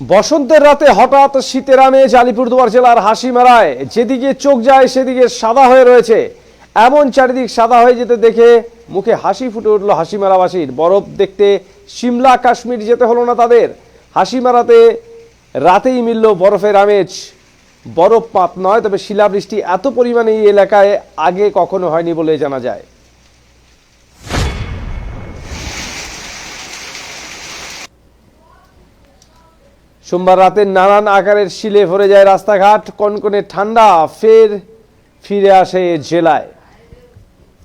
বসন্তের রাতে হঠাৎ শীতের আমেজ আলিপুরদুয়ার জেলার হাসিমারায়। যেদিকে চোখ যায়, সেদিকে সাদা হয়ে রয়েছে। এমন চারিদিক সাদা হয়ে যেতে দেখে মুখে হাসি ফুটে উঠল হাসিমারাবাসীর। বরফ দেখতে সিমলা কাশ্মীর যেতে হলো না তাদের। হাসিমারাতে রাতেই মিলল বরফের আমেজ। বরফ বরফপাত নয়, তবে শিলাবৃষ্টি এত পরিমাণে এই এলাকায় আগে কখনো হয়নি বলে জানা যায়। সোমবার রাতে নানান আকারের শিলে ভরে যায় রাস্তাঘাট, কনকনে ঠান্ডা, ফের ফিরে আসে জেলায়।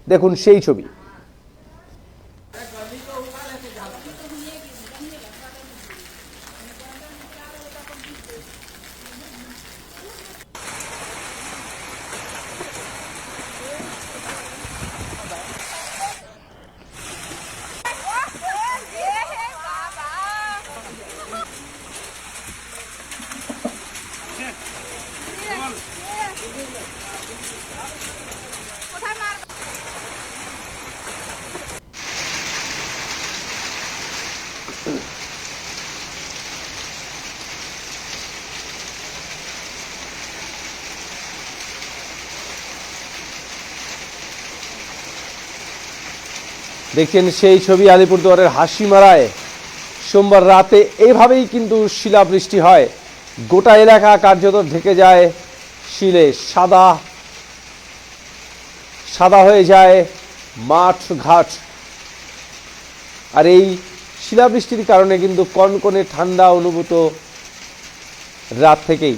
দেখুন সেই ছবি। দেখছেন সেই ছবি আলিপুরদুয়ারের হাসিমারায়। সোমবার রাতে এইভাবেই কিন্তু শিলাবৃষ্টি হয়। গোটা এলাকা কার্যত ঢেকে যায় শিলে সাদা সাদা হয়ে যায় মাঠ ঘাট। আর এই শিলাবৃষ্টির কারণে কিন্তু কনকনে ঠান্ডা অনুভূত রাত থেকেই।